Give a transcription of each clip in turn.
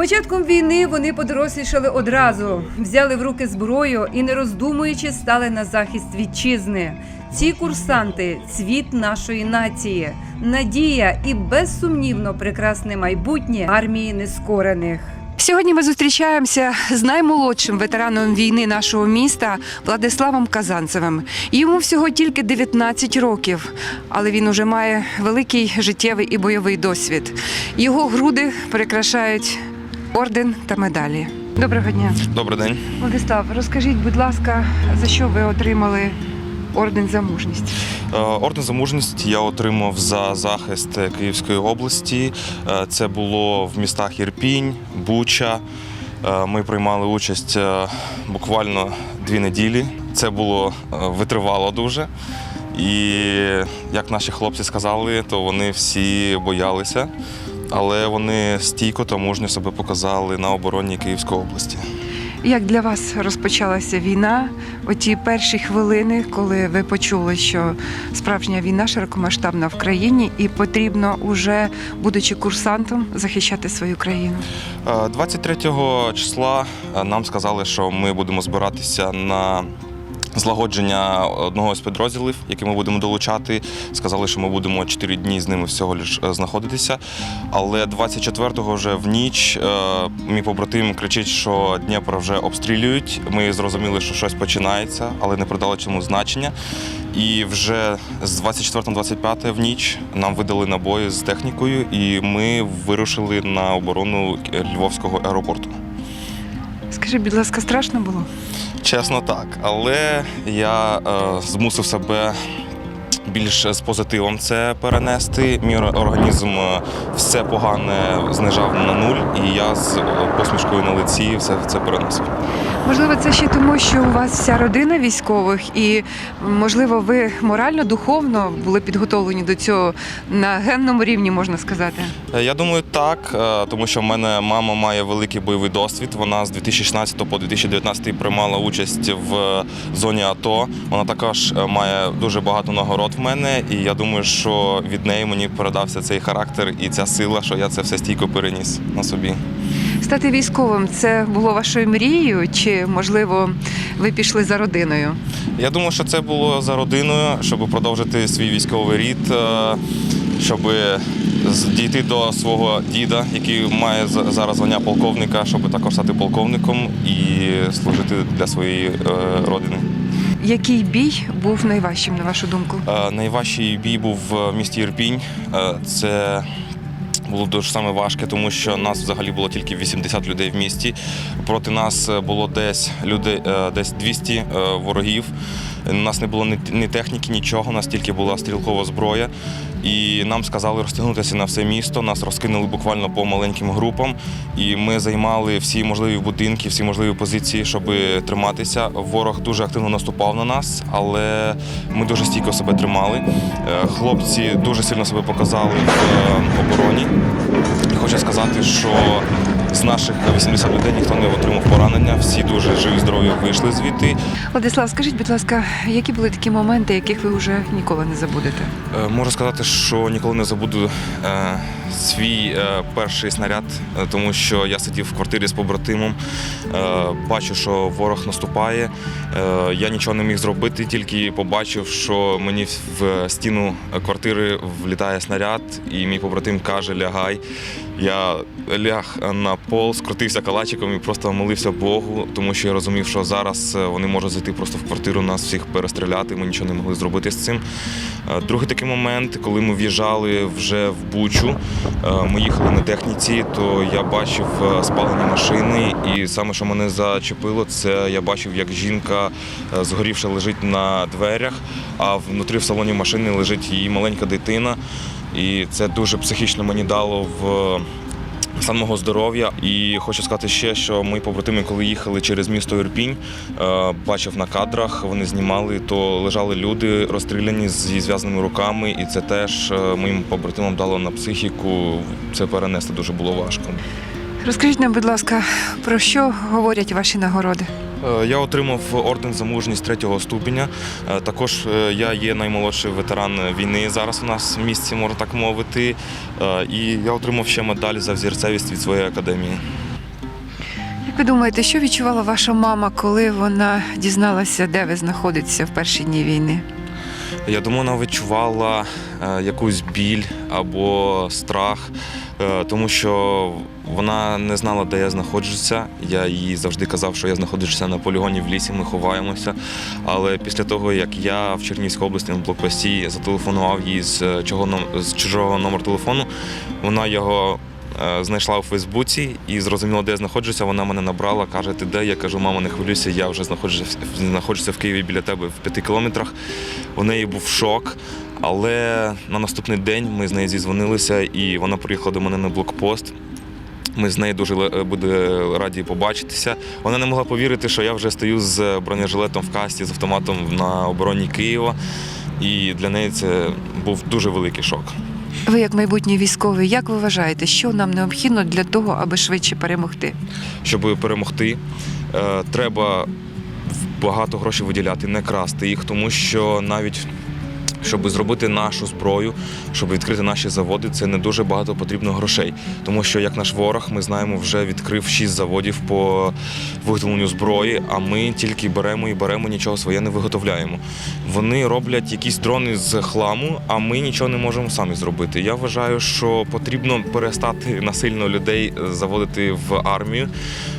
початком війни вони подорослішали одразу, взяли в руки зброю і, не роздумуючи, стали на захист вітчизни. Ці курсанти цвіт нашої нації, надія і безсумнівно прекрасне майбутнє армії нескорених. Сьогодні ми зустрічаємося з наймолодшим ветераном війни нашого міста Владиславом Казанцевим. Йому всього тільки 19 років, але він уже має великий життєвий і бойовий досвід. Його груди прикрашають орден та медалі. Доброго дня, Добрий день. Владислав. Розкажіть, будь ласка, за що ви отримали орден за мужність? Е, Орден за мужність я отримав за захист Київської області. Е, Це було в містах Ірпінь, Буча. Е, Ми приймали участь буквально дві неділі. Це було витривало дуже. І як наші хлопці сказали, то вони всі боялися, але вони стійко та мужньо себе показали на обороні Київської області. Як для вас розпочалася війна? Оті перші хвилини, коли ви почули, що справжня війна широкомасштабна в країні, і потрібно уже, будучи курсантом, захищати свою країну. Е, 23 числа е, нам сказали, що ми будемо збиратися на злагодження одного з підрозділів, який ми будемо долучати. Сказали, що ми будемо 4 дні з ними всього лиш е, знаходитися. Але 24-го вже в ніч е, мій побратим кричить, що Дніпро вже обстрілюють. Ми зрозуміли, що щось починається, але не придали цьому значення. І вже з 24-25 в ніч нам видали набої з технікою, і ми вирушили на оборону Львовського аеропорту. Скажіть, будь ласка, страшно було? Чесно, так. Але я е, змусив себе більш з позитивом це перенести. Мій організм е, все погане знижав на нуль, і я з е, посмішкою на лиці все це переносив. Можливо, це ще тому, що у вас вся родина військових, і можливо, ви морально, духовно були підготовлені до цього на генному рівні, можна сказати. Е, Я думаю, так, тому що в мене мама має великий бойовий досвід. Вона з 2016 по 2019 приймала участь в зоні АТО. Вона також має дуже багато нагород в мене, і я думаю, що від неї мені передався цей характер і ця сила, що я це все стійко переніс на собі. Стати військовим це було вашою мрією, чи можливо ви пішли за родиною? Я думаю, що це було за родиною, щоб продовжити свій військовий рід, е, щоб дійти до свого діда, який має зараз звання полковника, щоб також стати полковником і служити для своєї е, родини. Який бій був найважчим, на вашу думку? Е, Найважчий бій був в місті Ірпінь. Е, Це було дуже саме важке, тому що нас взагалі було тільки 80 людей в місті. Проти нас е, було десь людей, десь 200 е, ворогів. У нас не було ні, ні техніки, нічого, у нас тільки була стрілкова зброя. І нам сказали розтягнутися на все місто. Нас розкинули буквально по маленьким групам. І ми займали всі можливі будинки, всі можливі позиції, щоб триматися. Ворог дуже активно наступав на нас, але ми дуже стійко себе тримали. Е, Хлопці дуже сильно себе показали в е, обороні. Хочу сказати, що з наших 80 людей ніхто не отримав поранення, всі дуже живі, здорові вийшли звідти. Владислав, скажіть, будь ласка, які були такі моменти, яких ви вже ніколи не забудете? Е, Можу сказати, що ніколи не забуду е, свій е, перший снаряд, е, тому що я сидів в квартирі з побратимом, е, бачу, що ворог наступає. Е, я нічого не міг зробити, тільки побачив, що мені в стіну квартири влітає снаряд, і мій побратим каже: лягай. Я ляг на пол, скрутився калачиком і просто молився Богу, тому що я розумів, що зараз е, вони можуть зайти просто в квартиру, нас всіх перестріляти. Ми нічого не могли зробити з цим. Е, Другий такий момент, коли ми в'їжджали вже в Бучу, е, ми їхали на техніці, то я бачив спалені машини, і саме, що мене зачепило, це я бачив, як жінка згорівша лежить на дверях, а внутрі в салоні машини лежить її маленька дитина. І це дуже психічно мені дало в самого здоров'я. І хочу сказати ще, що мої побратими, коли їхали через місто Ірпінь, е, бачив на кадрах, вони знімали, то лежали люди розстріляні зі зв'язаними руками, і це теж е, моїм побратимам дало на психіку. Це перенести дуже було важко. Розкажіть нам, будь ласка, про що говорять ваші нагороди? Е, Я отримав орден за мужність третього ступеня. Е, Також е, я є наймолодший ветеран війни зараз у нас в місті, можна так мовити. І я отримав ще медаль за взірцевість від своєї академії. Як ви думаєте, що відчувала ваша мама, коли вона дізналася, де ви знаходитеся в перші дні війни? Я думаю, вона відчувала якусь біль або страх, тому що вона не знала, де я знаходжуся. Я їй завжди казав, що я знаходжуся на полігоні в лісі, ми ховаємося. Але після того, як я в Чернівській області на блокпості зателефонував їй з, е, чого, з чужого номер телефону, вона його. Е, Знайшла у Фейсбуці і зрозуміла, де я знаходжуся. Вона мене набрала, каже, ти де? Я кажу, мама, не хвилюйся, я вже знаходжуся, знаходжуся в Києві біля тебе в п'яти кілометрах. У неї був шок, але на наступний день ми з нею зізвонилися, і вона приїхала до мене на блокпост. Ми з нею дуже буде раді побачитися. Вона не могла повірити, що я вже стою з бронежилетом в касті, з автоматом на обороні Києва. І для неї це був дуже великий шок. Ви, як майбутній військовий, як ви вважаєте, що нам необхідно для того, аби швидше перемогти? Щоб перемогти, е, треба багато грошей виділяти, не красти їх, тому що навіть щоб зробити нашу зброю, щоб відкрити наші заводи, це не дуже багато потрібно грошей. Тому що як наш ворог, ми знаємо, вже відкрив шість заводів по виготовленню зброї, а ми тільки беремо і беремо, нічого своє не виготовляємо. Вони роблять якісь дрони з хламу, а ми нічого не можемо самі зробити. Я вважаю, що потрібно перестати насильно людей заводити в армію,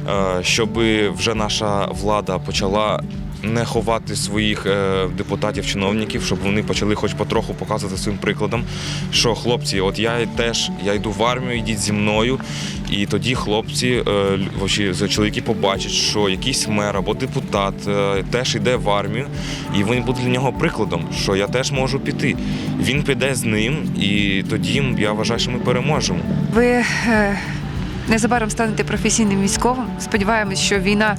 е, щоб вже наша влада почала. Не ховати своїх е, депутатів, чиновників, щоб вони почали хоч потроху показувати своїм прикладом, що хлопці, от я теж я йду в армію, йдіть зі мною. І тоді хлопці, е, чоловіки побачать, що якийсь мер або депутат е, теж йде в армію, і він буде для нього прикладом, що я теж можу піти. Він піде з ним, і тоді я вважаю, що ми переможемо. Ви незабаром станете професійним військовим. Сподіваємось, що війна.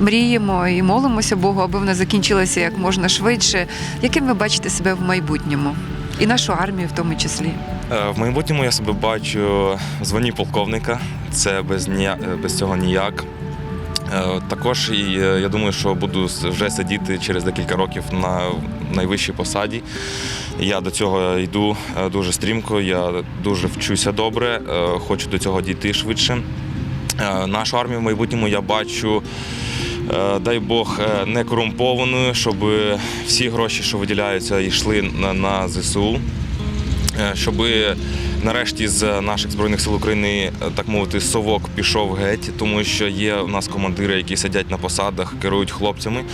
Мріємо і молимося Богу, аби вона закінчилася як можна швидше. Яким ви бачите себе в майбутньому? І нашу армію в тому числі. Е, В майбутньому я себе бачу в званні полковника. Це без, ніяк, без цього ніяк. Е, Також і е, я думаю, що буду вже сидіти через декілька років на найвищій посаді. Я до цього йду е, дуже стрімко, я дуже вчуся добре, е, хочу до цього дійти швидше. Е, Нашу армію в майбутньому я бачу, е, дай Бог, е, не корумпованою, щоб всі гроші, що виділяються, йшли на, на ЗСУ. Е, щоб нарешті з наших збройних сил України, е, так мовити, совок пішов геть, тому що є у нас командири, які сидять на посадах, керують хлопцями.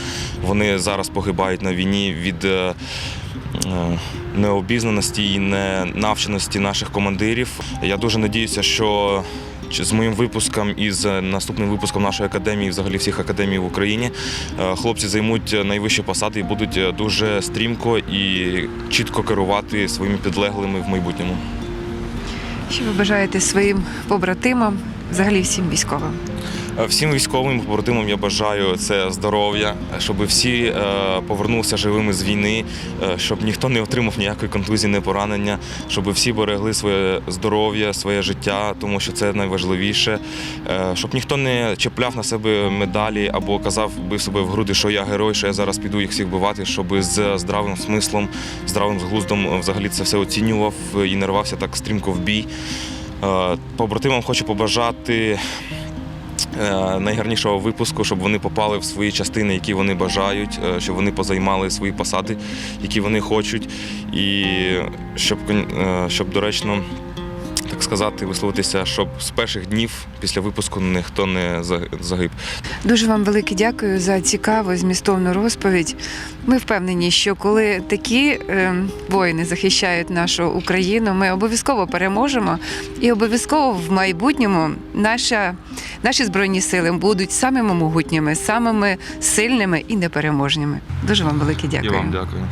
Вони зараз погибають на війні від. е, е, Необізнаності і ненавченості наших командирів. Я дуже надіюся, що з моїм випуском і з наступним випуском нашої академії, взагалі всіх академій в Україні, е, хлопці займуть найвищі посади і будуть е, дуже стрімко і чітко керувати своїми підлеглими в майбутньому. Що ви бажаєте своїм побратимам, взагалі всім військовим? Е, Всім військовим побратимам я бажаю це здоров'я, щоб всі е, повернулися живими з війни, е, щоб ніхто не отримав ніякої контузії, не поранення, щоб всі берегли своє здоров'я, своє життя, тому що це найважливіше. Щоб ніхто не чіпляв на себе медалі або казав бив себе в груди, що я герой, що я зараз піду їх всіх бивати, щоб з здравим смислом, здравим глуздом взагалі це все оцінював і не рвався так стрімко в бій. Побратимам хочу побажати найгарнішого випуску, щоб вони попали в свої частини, які вони бажають, е, щоб вони позаймали свої посади, які вони хочуть, і щоб, е, щоб доречно. Так сказати, висловитися, щоб з перших днів після випуску ніхто не загиб. Дуже вам велике дякую за цікаву змістовну розповідь. Ми впевнені, що коли такі е, воїни захищають нашу Україну, ми обов'язково переможемо, і обов'язково в майбутньому наша, наші збройні сили будуть самими могутніми, самими сильними і непереможними. Дуже вам велике дякую. Я вам дякую.